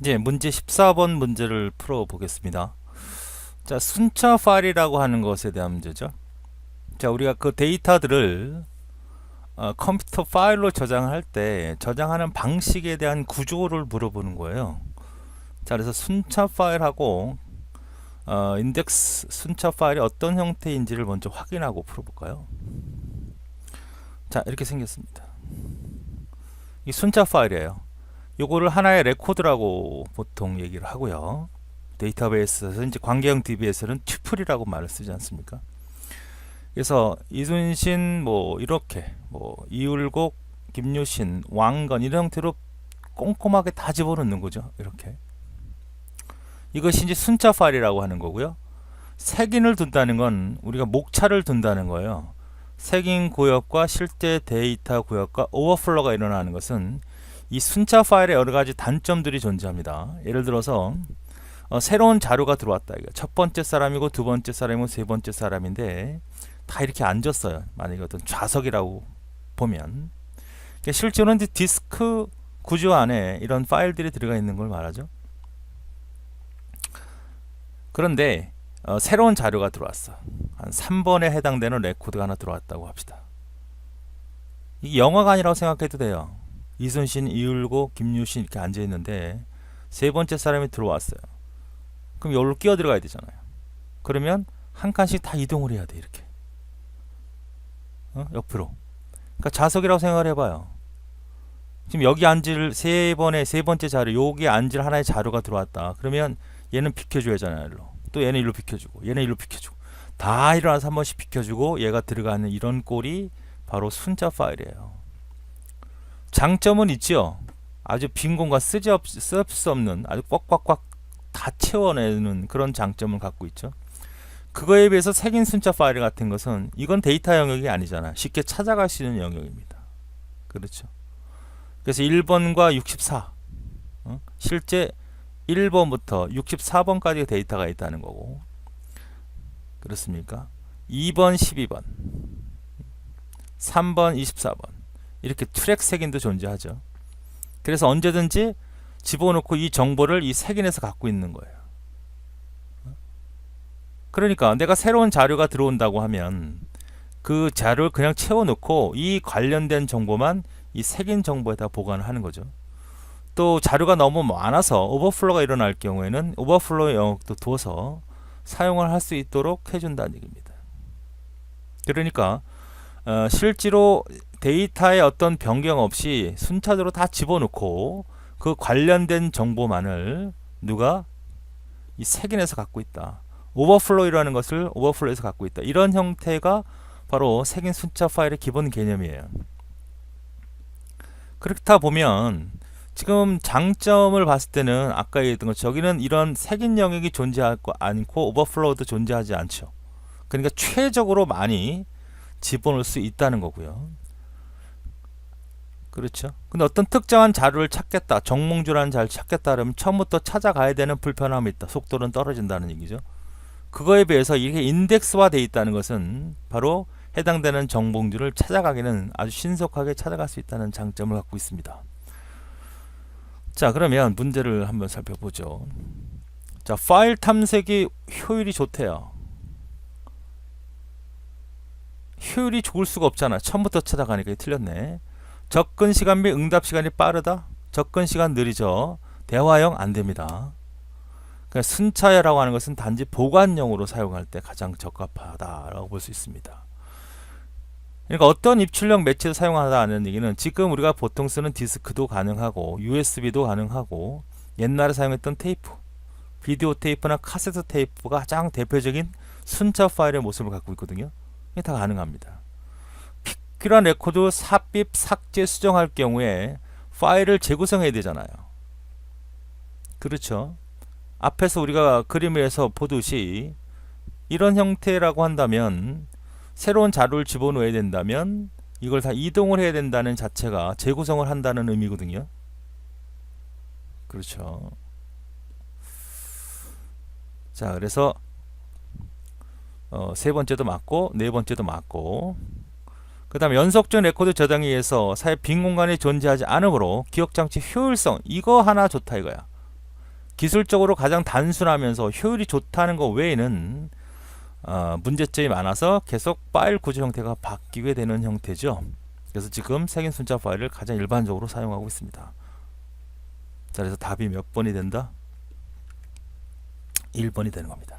이제 문제 14번 문제를 풀어 보겠습니다. 자, 순차 파일이라고 하는 것에 대한 문제죠. 자, 우리가 그 데이터들을 어, 컴퓨터 파일로 저장할 때 저장하는 방식에 대한 구조를 물어보는 거예요. 자, 그래서 순차 파일하고 어, 인덱스 순차 파일이 어떤 형태인지를 먼저 확인하고 풀어볼까요? 자, 이렇게 생겼습니다. 이 순차 파일이에요. 요거를 하나의 레코드라고 보통 얘기를 하고요. 데이터베이스에서 이제 관계형 DB에서는 튜플이라고 말을 쓰지 않습니까? 그래서 이순신 뭐 이렇게 뭐 이울곡, 김유신, 왕건 이런 형태로 꼼꼼하게 다 집어넣는 거죠. 이렇게. 이것이 이제 순차 파일이라고 하는 거고요. 색인을 둔다는 건 우리가 목차를 둔다는 거예요. 색인 구역과 실제 데이터 구역과 오버플로가 일어나는 것은 이 순차 파일에 여러 가지 단점들이 존재합니다. 예를 들어서 어, 새로운 자료가 들어왔다. 첫 번째 사람이고 두 번째 사람이고 세 번째 사람인데 다 이렇게 앉았어요. 만약에 어떤 좌석이라고 보면 그러니까 실제로는 디스크 구조 안에 이런 파일들이 들어가 있는 걸 말하죠. 그런데 어, 새로운 자료가 들어왔어. 한 3번에 해당되는 레코드가 하나 들어왔다고 합시다. 이게 영화가 아니라고 생각해도 돼요. 이순신, 이울고, 김유신 이렇게 앉아 있는데 세 번째 사람이 들어왔어요. 그럼 여기로 끼어 들어가야 되잖아요. 그러면 한 칸씩 다 이동을 해야 돼 이렇게. 어? 옆으로. 그러니까 좌석이라고 생각을 해봐요. 지금 여기 앉을 세 번의 세 번째 자료, 여기 앉을 하나의 자료가 들어왔다. 그러면 얘는 비켜줘야 하잖아요. 일로. 또 얘는 일로 비켜주고, 얘는 일로 비켜주고. 다 일어나서 한 번씩 비켜주고 얘가 들어가는 이런 꼴이 바로 순자 파일이에요. 장점은 있죠. 아주 빈 공간 쓰지 없, 쓸수 없는 아주 꽉꽉꽉 다 채워내는 그런 장점을 갖고 있죠. 그거에 비해서 색인 순자 파일 같은 것은 이건 데이터 영역이 아니잖아. 쉽게 찾아갈 수 있는 영역입니다. 그렇죠. 그래서 1번과 64 어? 실제 1번부터 64번까지 데이터가 있다는 거고 그렇습니까? 2번, 12번 3번, 24번 이렇게 트랙 색인도 존재하죠. 그래서 언제든지 집어넣고 이 정보를 이 색인에서 갖고 있는 거예요. 그러니까 내가 새로운 자료가 들어온다고 하면 그 자료를 그냥 채워넣고 이 관련된 정보만 이 색인 정보에다 보관을 하는 거죠. 또 자료가 너무 많아서 오버플로가 일어날 경우에는 오버플로 영역도 둬서 사용을 할 수 있도록 해준다는 얘기입니다. 그러니까 어, 실제로 데이터의 어떤 변경 없이 순차적으로 다 집어넣고 그 관련된 정보만을 누가 이 색인에서 갖고 있다. 오버플로이라는 것을 오버플로에서 갖고 있다. 이런 형태가 바로 색인 순차 파일의 기본 개념이에요. 그렇다 보면 지금 장점을 봤을 때는 아까 얘기했던 것 저기는 이런 색인 영역이 존재하지 않고 오버플로우도 존재하지 않죠. 그러니까 최적으로 많이 집어넣을 수 있다는 거고요. 그렇죠. 근데 어떤 특정한 자료를 찾겠다, 정몽주라는 자료를 찾겠다 그러면 처음부터 찾아가야 되는 불편함이 있다. 속도는 떨어진다는 얘기죠. 그거에 비해서 이렇게 인덱스화 돼 있다는 것은 바로 해당되는 정봉주를 찾아가기는 아주 신속하게 찾아갈 수 있다는 장점을 갖고 있습니다. 자, 그러면 문제를 한번 살펴보죠. 자, 파일 탐색이 효율이 좋대요. 효율이 좋을 수가 없잖아. 처음부터 찾아가니까 틀렸네. 접근 시간 및 응답 시간이 빠르다. 접근 시간 느리죠. 대화형 안 됩니다. 그러니까 순차야라고 하는 것은 단지 보관용으로 사용할 때 가장 적합하다라고 볼 수 있습니다. 그러니까 어떤 입출력 매체를 사용하다는 얘기는 지금 우리가 보통 쓰는 디스크도 가능하고 USB도 가능하고 옛날에 사용했던 테이프, 비디오 테이프나 카세트 테이프가 가장 대표적인 순차 파일의 모습을 갖고 있거든요. 이게 다 가능합니다. 필요한 레코드 삽입, 삭제, 수정할 경우에 파일을 재구성해야 되잖아요. 그렇죠. 앞에서 우리가 그림에서 보듯이 이런 형태라고 한다면 새로운 자료를 집어넣어야 된다면 이걸 다 이동을 해야 된다는 자체가 재구성을 한다는 의미거든요. 그렇죠. 자, 그래서 어, 세 번째도 맞고 네 번째도 맞고 그 다음에 연속적 레코드 저장에 의해서 사회 빈 공간이 존재하지 않으므로 기억 장치 효율성 이거 하나 좋다 이거야. 기술적으로 가장 단순하면서 효율이 좋다는 것 외에는 어, 문제점이 많아서 계속 파일 구조 형태가 바뀌게 되는 형태죠. 그래서 지금 색인 순자 파일을 가장 일반적으로 사용하고 있습니다. 자, 그래서 답이 몇 번이 된다? 1번이 되는 겁니다.